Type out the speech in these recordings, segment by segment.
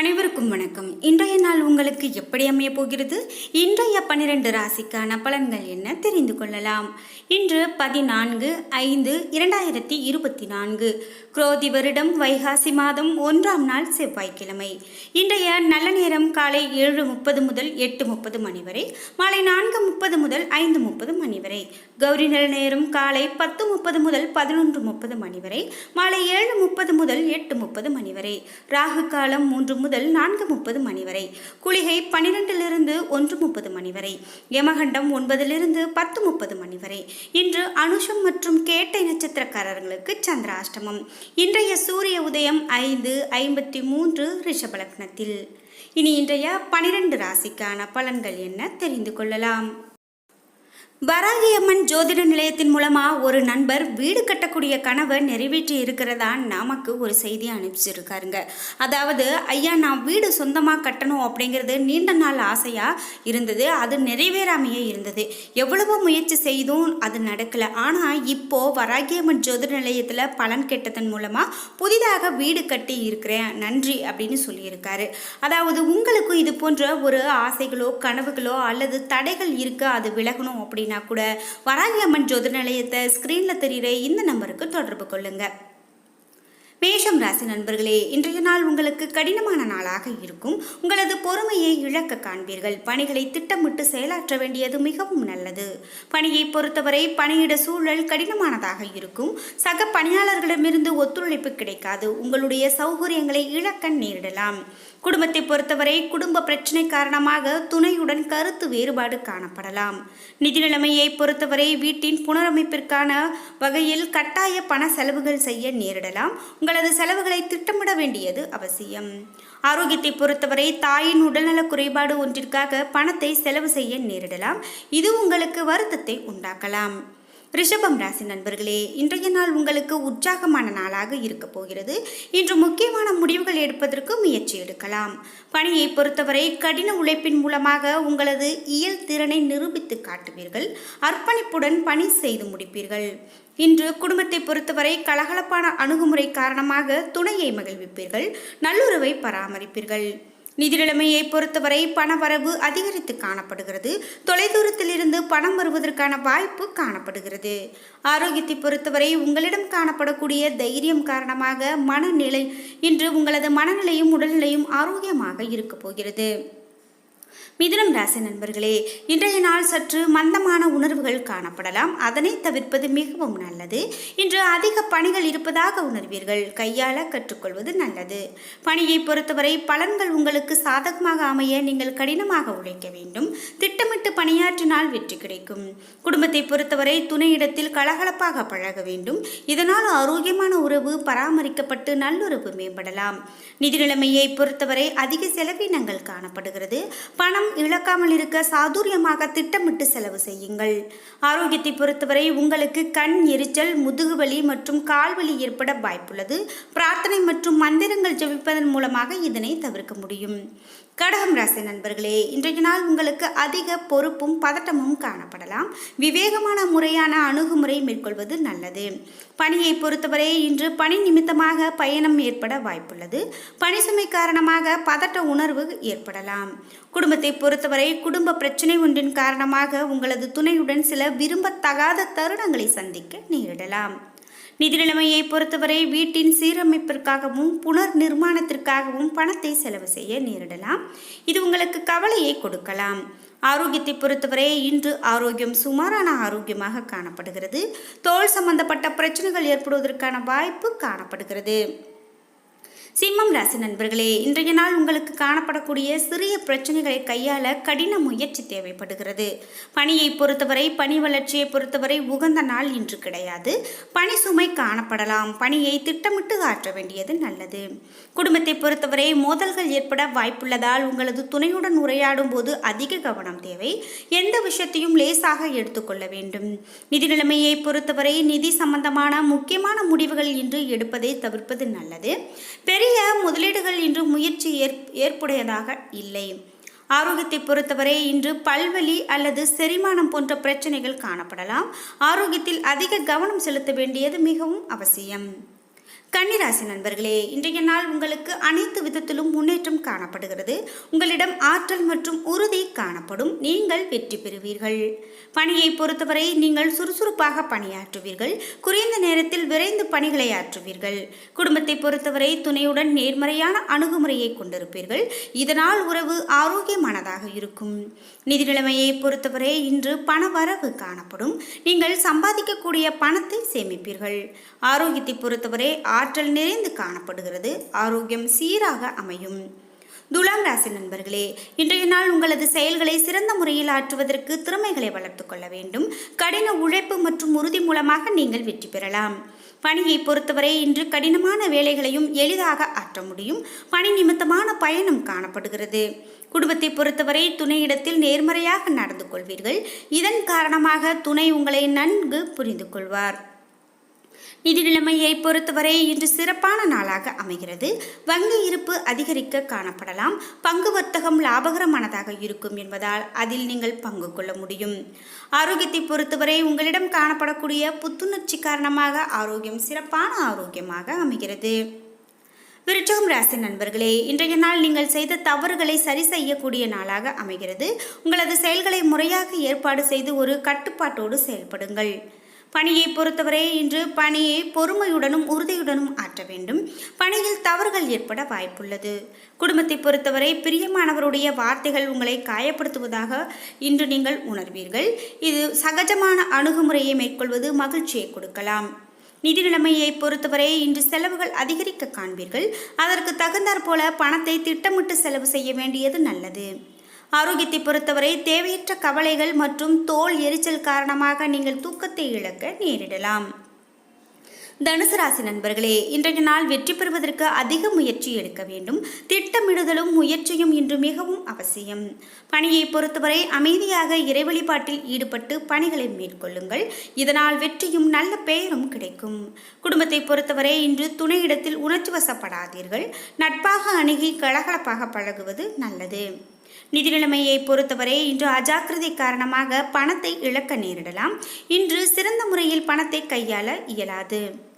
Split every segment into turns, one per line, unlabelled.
அனைவருக்கும் வணக்கம். இன்றைய நாள் உங்களுக்கு எப்படி அமைய போகிறது? இன்றைய பன்னிரண்டு ராசிக்கான பலன்கள் என்ன தெரிந்து கொள்ளலாம். இன்று பதினான்கு ஐந்து இரண்டாயிரத்தி இருபத்தி நான்கு. குரோதி வருடம் வைகாசி மாதம் ஒன்றாம் நாள் செவ்வாய்க்கிழமை. இன்றைய நல்ல நேரம் காலை ஏழு முப்பது முதல் எட்டு முப்பது மணி வரை மாலை நான்கு முப்பது முதல் ஐந்து முப்பது மணி வரை. கௌரி நல்ல நேரம் காலை பத்து முப்பது முதல் பதினொன்று முப்பது மணி வரை மாலை ஏழு முப்பது முதல் எட்டு முப்பது மணி வரை. ராகு காலம் மூன்று முதல் முதல் நான்கு முப்பது மணி வரை. குளிகை பன்னிரெண்டிலிருந்து ஒன்று முப்பது மணி வரை. யமகண்டம் ஒன்பதிலிருந்து பத்து முப்பது மணி வரை. இன்று அனுஷம் மற்றும் கேட்டை நட்சத்திரக்காரர்களுக்கு சந்திராஷ்டமம். இன்றைய சூரிய உதயம் ஐந்து ஐம்பத்தி மூன்று ரிஷபலக்னத்தில் இனி இன்றைய பனிரெண்டு ராசிக்கான பலன்கள் என்ன தெரிந்து கொள்ளலாம்? வராகியம்மன் ஜோதிட நிலையத்தின் மூலமாக ஒரு நண்பர் வீடு கட்டக்கூடிய கனவை நிறைவேற்றி இருக்கிறதா நமக்கு ஒரு செய்தி அனுப்பிச்சிருக்காருங்க. அதாவது ஐயா நான் வீடு சொந்தமாக கட்டணும் அப்படிங்கிறது நீண்ட நாள் ஆசையாக இருந்தது. அது நிறைவேறாமையே இருந்தது. எவ்வளவோ முயற்சி செய்தும் அது நடக்கலை. ஆனால் இப்போது வராகியம்மன் ஜோதிட நிலையத்தில் பலன் கெட்டதன் மூலமாக புதிதாக வீடு கட்டி இருக்கிறேன். நன்றி அப்படின்னு சொல்லியிருக்காரு. அதாவது உங்களுக்கும் இது போன்ற ஒரு ஆசைகளோ கனவுகளோ அல்லது தடைகள் இருக்குது அது விலகணும் அப்படின்னு கூட வராகி அம்மன் ஜோதிட நிலையத்தை ஸ்க்ரீனில் தெரிகிற இந்த நம்பருக்கு தொடர்பு கொள்ளுங்க. மேஷம் ராசி நண்பர்களே இன்றைய நாள் உங்களுக்கு கடினமான நாளாக இருக்கும். உங்களது பொறுமையை இழக்க காண்பீர்கள். பணிகளை திட்டமிட்டு செயலாற்ற வேண்டியது மிகவும் நல்லது. பணியை பொறுத்தவரை பணியிட சூழல் கடினமானதாக இருக்கும். சக பணியாளர்களிடமிருந்து ஒத்துழைப்பு கிடைக்காது. உங்களுடைய சௌகரியங்களை இழக்க நேரிடலாம். குடும்பத்தை பொறுத்தவரை குடும்ப பிரச்சனை காரணமாக துணையுடன் கருத்து வேறுபாடு காணப்படலாம். நிதி நிலைமையை பொறுத்தவரை வீட்டின் புனரமைப்பிற்கான வகையில் கட்டாய பண செலவுகள் செய்ய நேரிடலாம். உங்களது செலவுகளை திட்டமிட வேண்டியது அவசியம். ஆரோக்கியத்தை பொறுத்தவரை தாயின் உடல்நல குறைபாடு ஒன்றிற்காக பணத்தை செலவு செய்ய நேரிடலாம். இது உங்களுக்கு வருத்தத்தை உண்டாக்கலாம். ரிஷபம் ராசி நண்பர்களே இன்றைய நாள் உங்களுக்கு உற்சாகமான நாளாக இருக்க போகிறது. இன்று முக்கியமான முடிவுகள் எடுப்பதற்கு முயற்சி எடுக்கலாம். பணியை பொறுத்தவரை கடின உழைப்பின் மூலமாக உங்களது இயல் திறனை நிரூபித்து காட்டுவீர்கள். அர்ப்பணிப்புடன் பணி செய்து முடிப்பீர்கள். இன்று குடும்பத்தை பொறுத்தவரை கலகலப்பான அணுகுமுறை காரணமாக துணையை மகிழ்விப்பீர்கள். நல்லுறவை பராமரிப்பீர்கள். நிதி நிலைமையை பொறுத்தவரை பணவரவு அதிகரித்து காணப்படுகிறது. தொலைதூரத்திலிருந்து பணம் வருவதற்கான வாய்ப்பு காணப்படுகிறது. ஆரோக்கியத்தை பொறுத்தவரை உங்களிடம் காணப்படக்கூடிய தைரியம் காரணமாக மனநிலை இன்று உங்களது மனநிலையும் உடல்நிலையும் ஆரோக்கியமாக இருக்கப் போகிறது. மிதுனம் ராசி நண்பர்களே இன்றைய நாள் சற்று மந்தமான உணர்வுகள் காணப்படலாம். அதனை தவிர்ப்பது மிகவும் நல்லது. இன்று அதிக பணிகள் இருப்பதாக உணர்வீர்கள். கையாள கற்றுக்கொள்வது நல்லது. பணியை பொறுத்தவரை பலன்கள் உங்களுக்கு சாதகமாக அமைய நீங்கள் கடினமாக உழைக்க வேண்டும். திட்டமிட்டு பணியாற்றினால் வெற்றி கிடைக்கும். குடும்பத்தை பொறுத்தவரை துணையிடத்தில் கலகலப்பாக பழக வேண்டும். இதனால் ஆரோக்கியமான உறவு பராமரிக்கப்பட்டு நல்லுறவு மேம்படலாம். நிதி நிலைமையை பொறுத்தவரை அதிக செலவினங்கள் காணப்படுகிறது. பணம் இழக்காமல் இருக்க சாதுரியமாக திட்டமிட்டு செலவு செய்யுங்கள். ஆரோக்கியத்தை பொறுத்தவரை உங்களுக்கு கண் எரிச்சல் முதுகுவலி மற்றும் கால்வலி ஏற்பட வாய்ப்புள்ளது. பிரார்த்தனை மற்றும் மந்திரங்கள் ஜெபிப்பதன் மூலமாக இதனை தவிர்க்க முடியும். கடகம் ராசி நண்பர்களே இன்றைய நாள் உங்களுக்கு அதிக பொறுப்பும் பதட்டமும் காணப்படலாம். விவேகமான முறையான அணுகுமுறை மேற்கொள்வது நல்லது. பணியை பொறுத்தவரை இன்று பணி நிமித்தமாக பயணம் ஏற்பட வாய்ப்புள்ளது. பணி சுமை காரணமாக பதட்ட உணர்வு ஏற்படலாம். குடும்பத்தை பொறுத்தவரை குடும்ப பிரச்சனை ஒன்றின் காரணமாக உங்களது துணையுடன் சில விரும்பத்தகாத தருணங்களை சந்திக்க நேரிடலாம். நிதி நிலைமையை பொறுத்தவரை வீட்டின் சீரமைப்பிற்காகவும் புனர் நிர்மாணத்திற்காகவும் பணத்தை செலவு செய்ய நேரிடலாம். இது உங்களுக்கு கவலையை கொடுக்கலாம். ஆரோக்கியத்தை பொறுத்தவரை இன்று ஆரோக்கியம் சுமாரான ஆரோக்கியமாக காணப்படுகிறது. தோல் சம்பந்தப்பட்ட பிரச்சனைகள் ஏற்படுவதற்கான வாய்ப்பு காணப்படுகிறது. சிம்மம் ராசி நண்பர்களே இன்றைய நாள் உங்களுக்கு காணப்படக்கூடிய சிறிய பிரச்சனைகளை கையாள கடின முயற்சி தேவைப்படுகிறது. பணியை பொறுத்தவரை பணி வளர்ச்சியை பொறுத்தவரை உகந்த நாள் இன்று கிடையாது. பணி சுமை காணப்படலாம். பணியை திட்டமிட்டு ஆற்ற வேண்டியது நல்லது. குடும்பத்தை பொறுத்தவரை மோதல்கள் ஏற்பட வாய்ப்புள்ளதால் உங்களது துணையுடன் உரையாடும் போது அதிக கவனம் தேவை. எந்த விஷயத்தையும் லேசாக எடுத்துக்கொள்ள வேண்டும். நிதி நிலைமையை பொறுத்தவரை நிதி சம்பந்தமான முக்கியமான முடிவுகள் இன்று எடுப்பதை தவிர்ப்பது நல்லது. பெரிய முதலீடுகள் இன்று முயற்சி ஏற் ஏற்புடையதாக இல்லை. ஆரோக்கியத்தை பொறுத்தவரை இன்று பல்வலி அல்லது செரிமானம் போன்ற பிரச்சனைகள் காணப்படலாம். ஆரோக்கியத்தில் அதிக கவனம் செலுத்த வேண்டியது மிகவும் அவசியம். கன்னிராசி நண்பர்களே இன்றைய நாள் உங்களுக்கு அனைத்து விதத்திலும் முன்னேற்றம் காணப்படுகிறது. உங்களிடம் ஆற்றல் மற்றும் உறுதி காணப்படும். நீங்கள் வெற்றி பெறுவீர்கள். பணியை பொறுத்தவரை நீங்கள் சுறுசுறுப்பாக பணியாற்றுவீர்கள். குறைந்த நேரத்தில் விரைந்து பணிகளை ஆற்றுவீர்கள். குடும்பத்தை பொறுத்தவரை துணையுடன் நேர்மறையான அணுகுமுறையை கொண்டிருப்பீர்கள். இதனால் உறவு ஆரோக்கியமானதாக இருக்கும். நிதி நிலைமையை பொறுத்தவரை இன்று பண வரவு காணப்படும். நீங்கள் சம்பாதிக்கக்கூடிய பணத்தை சேமிப்பீர்கள். ஆரோக்கியத்தை பொறுத்தவரை ஆற்றல் நிறைந்து காணப்படுகிறது. ஆரோக்கியம் சீராக அமையும். துலாம் ராசி நண்பர்களே இன்றைய நாள் உங்களது செயல்களை சிறந்த முறையில் ஆற்றுவதற்கு திறமைகளை வளர்த்து கொள்ள வேண்டும். கடின உழைப்பு மற்றும் உறுதி மூலமாக நீங்கள் வெற்றி பெறலாம். பணியை பொறுத்தவரை இன்று கடினமான வேலைகளையும் எளிதாக ஆற்ற முடியும். பணி நிமித்தமான பயணம் காணப்படுகிறது. குடும்பத்தை பொறுத்தவரை துணையிடத்தில் நேர்மறையாக நடந்து கொள்வீர்கள். இதன் காரணமாக துணை உங்களை நன்கு புரிந்து கொள்வார். நிதி நிலைமையை பொறுத்தவரை இன்று சிறப்பான நாளாக அமைகிறது. வங்கி இருப்பு அதிகரிக்க காணப்படலாம். பங்கு வர்த்தகம் லாபகரமானதாக இருக்கும் என்பதால் அதில் நீங்கள் பங்கு கொள்ள முடியும். ஆரோக்கியத்தை பொறுத்தவரை உங்களிடம் காணப்படக்கூடிய புத்துணர்ச்சி காரணமாக ஆரோக்கியம் சிறப்பான ஆரோக்கியமாக அமைகிறது. விருச்சகம் ராசி நண்பர்களே இன்றைய நாள் நீங்கள் செய்த தவறுகளை சரி செய்யக்கூடிய நாளாக அமைகிறது. உங்களது செயல்களை முறையாக ஏற்பாடு செய்து ஒரு கட்டுப்பாட்டோடு செயல்படுங்கள். பணியை பொறுத்தவரை இன்று பணியை பொறுமையுடனும் உறுதியுடனும் ஆற்ற வேண்டும். பணியில் தவறுகள் ஏற்பட வாய்ப்புள்ளது. குடும்பத்தை பொறுத்தவரை பிரியமானவருடைய வார்த்தைகள் உங்களை காயப்படுத்துவதாக இன்று நீங்கள் உணர்வீர்கள். இது சகஜமான அணுகுமுறையை மேற்கொள்வது மகிழ்ச்சியை கொடுக்கலாம். நிதி நிலைமையை பொறுத்தவரை இன்று செலவுகள் அதிகரிக்க காண்பீர்கள். அதற்கு தகுந்தாற் போல பணத்தை திட்டமிட்டு செலவு செய்ய வேண்டியது நல்லது. ஆரோக்கியத்தை பொறுத்தவரை தேவையற்ற கவலைகள் மற்றும் தோல் எரிச்சல் காரணமாக நீங்கள் தூக்கத்தை இழக்க நேரிடலாம். தனுசு ராசி நண்பர்களே இன்றைய நாள் வெற்றி பெறுவதற்கு அதிக முயற்சி எடுக்க வேண்டும். திட்டமிடுதலும் முயற்சியும் இன்று மிகவும் அவசியம். பணியை பொறுத்தவரை அமைதியாக இறை வழிபாட்டில் ஈடுபட்டு பணிகளை மேற்கொள்ளுங்கள். இதனால் வெற்றியும் நல்ல பெயரும் கிடைக்கும். குடும்பத்தை பொறுத்தவரை இன்று துணையிடத்தில் உணர்ச்சி வசப்படாதீர்கள். நட்பாக அணுகி கலகலப்பாக பழகுவது நல்லது. நிதி நிலைமையை பொறுத்தவரை இன்று அஜாக்கிரதை காரணமாக பணத்தை இழக்க நேரிடலாம். இன்று சிறந்த முறையில் பணத்தை கையாள இயலாது.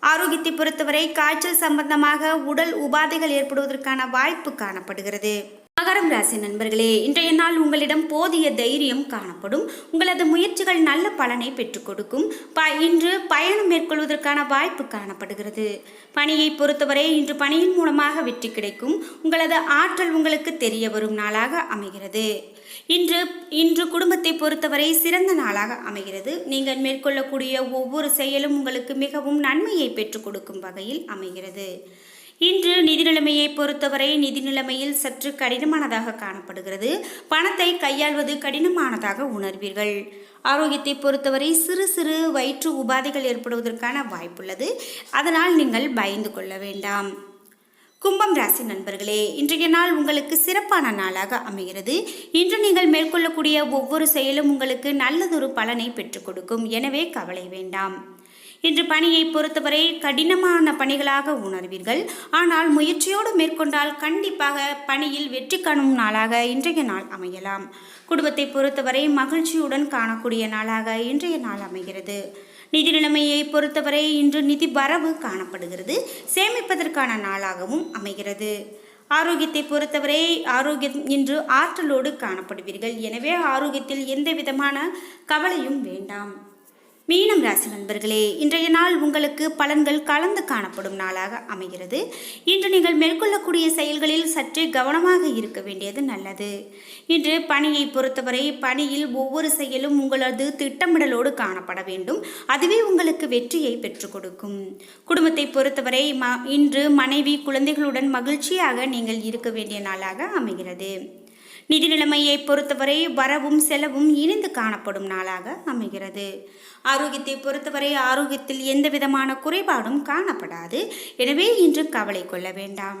ஆரோக்கியத்தை பொறுத்தவரை காய்ச்சல் சம்பந்தமாக உடல் உபாதைகள் ஏற்படுவதற்கான வாய்ப்பு காணப்படுகிறது. மகரம் ராசி நண்பர்களே இன்றைய நாள் உங்களிடம் போதிய தைரியம் காணப்படும். உங்களது முயற்சிகள் நல்ல பலனை பெற்றுக் கொடுக்கும். ப இன்று பயணம் மேற்கொள்வதற்கான வாய்ப்பு காணப்படுகிறது. பணியை பொறுத்தவரை இன்று பணியின் மூலமாக வெற்றி கிடைக்கும். உங்களது ஆற்றல் உங்களுக்கு தெரிய வரும் நாளாக அமைகிறது. இன்று இன்று குடும்பத்தை பொறுத்தவரை சிறந்த நாளாக அமைகிறது. நீங்கள் மேற்கொள்ளக்கூடிய ஒவ்வொரு செயலும் உங்களுக்கு மிகவும் நன்மையை பெற்றுக் கொடுக்கும் வகையில் அமைகிறது. இன்று நிதி நிலைமையை பொறுத்தவரை நிதி நிலைமையில் சற்று கடினமானதாக காணப்படுகிறது. பணத்தை கையாள்வது கடினமானதாக உணர்வீர்கள். ஆரோக்கியத்தை பொறுத்தவரை சிறு சிறு வயிற்று உபாதைகள் ஏற்படுவதற்கான வாய்ப்புள்ளது. அதனால் நீங்கள் பயந்து கொள்ள வேண்டாம். கும்பம் ராசி நண்பர்களே இன்றைய நாள் உங்களுக்கு சிறப்பான நாளாக அமைகிறது. இன்று நீங்கள் மேற்கொள்ளக்கூடிய ஒவ்வொரு செயலும் உங்களுக்கு நல்லதொரு பலனை பெற்றுக் கொடுக்கும். எனவே கவலை வேண்டாம். இன்று பணியை பொறுத்தவரை கடினமான பணிகளாக உணர்வீர்கள். ஆனால் முயற்சியோடு மேற்கொண்டால் கண்டிப்பாக பணியில் வெற்றி காணும் நாளாக இன்றைய நாள் அமையலாம். குடும்பத்தை பொறுத்தவரை மகிழ்ச்சியுடன் காணக்கூடிய நாளாக இன்றைய நாள் அமைகிறது. நிதி நிலைமையை பொறுத்தவரை இன்று நிதி வரவு காணப்படுகிறது. சேமிப்பதற்கான நாளாகவும் அமைகிறது. ஆரோக்கியத்தை பொறுத்தவரை ஆரோக்கியம் இன்று ஆற்றலோடு காணப்படுவீர்கள். எனவே ஆரோக்கியத்தில் எந்த விதமான கவலையும் வேண்டாம். மீனம் ராசி நண்பர்களே இன்றைய நாள் உங்களுக்கு பலன்கள் கலந்து காணப்படும் நாளாக அமைகிறது. இன்று நீங்கள் மேற்கொள்ளக்கூடிய செயல்களில் சற்றே கவனமாக இருக்க வேண்டியது நல்லது. இன்று பணியை பொறுத்தவரை பணியில் ஒவ்வொரு செயலும் உங்களது திட்டமிடலோடு காணப்பட வேண்டும். அதுவே உங்களுக்கு வெற்றியை பெற்றுக் கொடுக்கும். குடும்பத்தை பொறுத்தவரை ம இன்று மனைவி குழந்தைகளுடன் மகிழ்ச்சியாக நீங்கள் இருக்க வேண்டிய நாளாக அமைகிறது. நிதி நிலைமையை பொறுத்தவரை வரவும் செலவும் இணைந்து காணப்படும் நாளாக அமைகிறது. ஆரோக்கியத்தை பொறுத்தவரை ஆரோக்கியத்தில் எந்த விதமான குறைபாடும் காணப்படாது. எனவே இன்று கவலை கொள்ள வேண்டாம்.